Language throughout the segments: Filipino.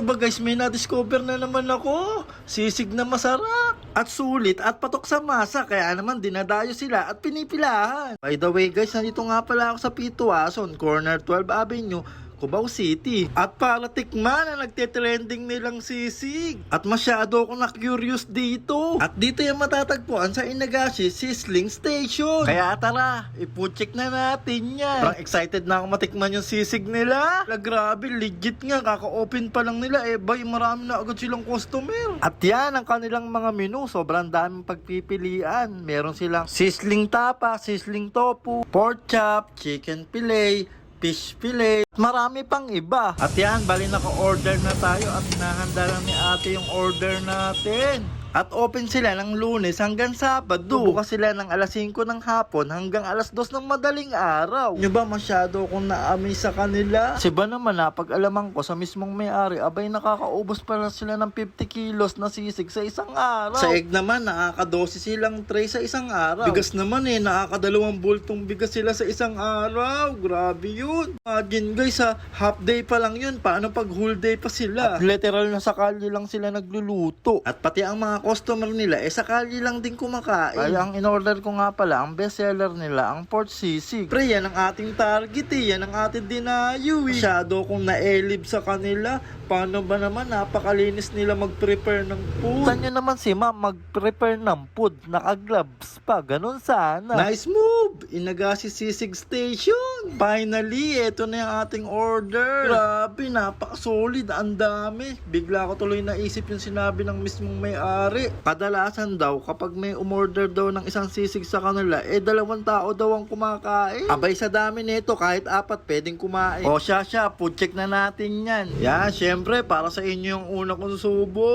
Ano ba guys, may na-discover na naman ako. Sisig na masarap. At sulit at patok sa masa. Kaya naman dinadayo sila at pinipilahan. By the way guys, nandito nga pala ako sa Pituason, corner 12 Avenue, Cubao City. At para tikman na nagte-trending nilang sisig. At masyado ako na-curious dito. At dito yung matatagpuan sa Inagashi Sizzling Station. Kaya tara, ipucheck na natin yan. Parang excited na ako matikman yung sisig nila. La, grabe, legit nga. Kaka-open pa lang nila. Eh, bay, marami na agad silang customer. At yan ang kanilang mga menu. Sobrang daming pagpipilian. Meron silang sizzling tapa, sizzling tofu, pork chop, chicken fillet, fish fillet, marami pang iba. At yan, bali naka-order na tayo at hinahanda lang ni ate yung order natin. At open sila ng lunes hanggang Sabado. Bukas sila ng alas 5 ng hapon hanggang alas 2 ng madaling araw. Nyo ba masyado akong naami sa kanila? Kasi ba naman na pag alaman ko sa mismong may-ari, abay nakakaubos pala sila ng 50 kilos na sisig sa isang araw. Sa egg naman, nakakadosi silang tray sa isang araw. Bigas naman eh, nakakadalawang bultong bigas sila sa isang araw. Grabe yun. Imagine guys ha, half day pa lang yun. Paano pag whole day pa sila? At literal na sakali lang sila nagluluto. At pati ang mga customer nila, eh sakali lang din kumakain. Ay, ang in-order ko nga pala, ang bestseller nila, ang pork sisig. Pre, yan ang ating target eh. Yan ang ating dinayo eh. Masyado kong na-elib sa kanila. Paano ba naman, napakalinis nila mag-prepare ng food. Saan nyo naman si ma'am mag-prepare ng food? Naka-gloves pa, ganun sana. Nice move! Inagasi sisig station. Finally, eto na yung ating order. Grabe, napaka-solid. Ang dami. Bigla ko tuloy naisip yung sinabi ng mismong may-ari. Kadalasan daw, kapag may umorder daw ng isang sisig sa kanila, eh dalawang tao daw ang kumakain. Abay sa dami nito, kahit apat pwedeng kumain. O siya siya, food check na natin yan. Yan, syempre, para sa inyo yung una kong subo.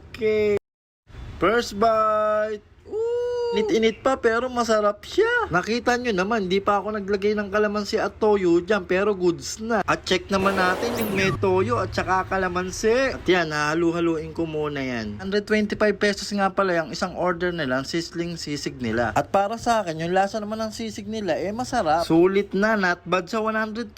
Okay. First bite. Init-init pa pero masarap siya. Nakita nyo naman, di pa ako naglagay ng kalamansi at toyo dyan pero goods na. At check naman natin yung may toyo at saka kalamansi. At yan, halu-haluin ko muna yan. 125 pesos nga pala yung isang order nila, ang sizzling sisig nila. At para sa akin, yung lasa naman ng sisig nila, eh masarap. Sulit na, not bad sa 125.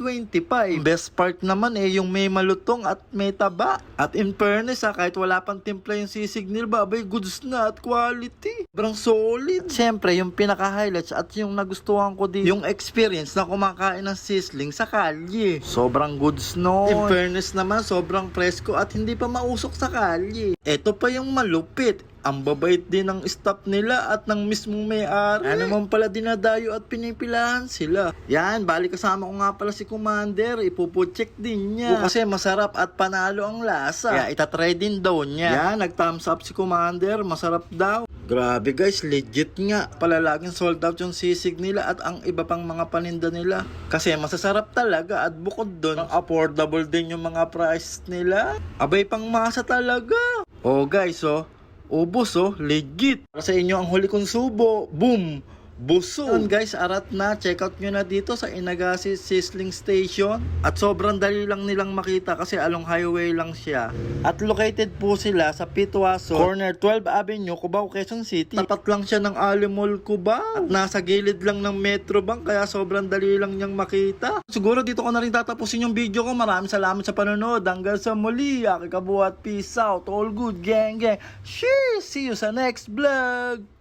Best part naman eh, yung may malutong at may taba. At in fairness ha, kahit wala pang timpla yung sisig nila, babay goods na at quality. Sobrang solid. Siyempre, yung pinaka-highlights at yung nagustuhan ko dito, yung experience na kumakain ng sizzling sa kalye. Sobrang goods no. In fairness naman, sobrang presko at hindi pa mausok sa kalye. Ito pa yung malupit. Ang babait din ng staff nila at ng mismong may-ari. Ano naman pala dinadayo at pinipilahan sila. Yan, bali kasama ko nga pala si Commander. Ipupucheck din niya. O, kasi masarap at panalo ang lasa. Kaya itatry din daw niya. Yan, nag-thumbs up si Commander. Masarap daw. Grabe guys, legit nga. Palalaging sold out yung sisig nila at ang iba pang mga paninda nila. Kasi masasarap talaga at bukod doon, affordable din yung mga price nila. Abay pang masa talaga. Oh guys, oh. Ubus oh, legit. Para sa inyo ang huli kong subo. Boom! Buso. Yun guys, arat na. Check out nyo na dito sa Inagasi Sizzling Station. At sobrang dali lang nilang makita kasi along highway lang siya. At located po sila sa Pituaso, corner 12 Avenue, Cubao, Quezon City. Tapat lang siya ng Alimol, Cubao. At nasa gilid lang ng Metro Bank kaya sobrang dali lang niyang makita. Siguro dito ko na rin tatapusin yung video ko. Maraming salamat sa panonood. Hanggang sa muli. Aki kabuhat. Peace out. All good. Gang gang. Cheers. See you sa next vlog.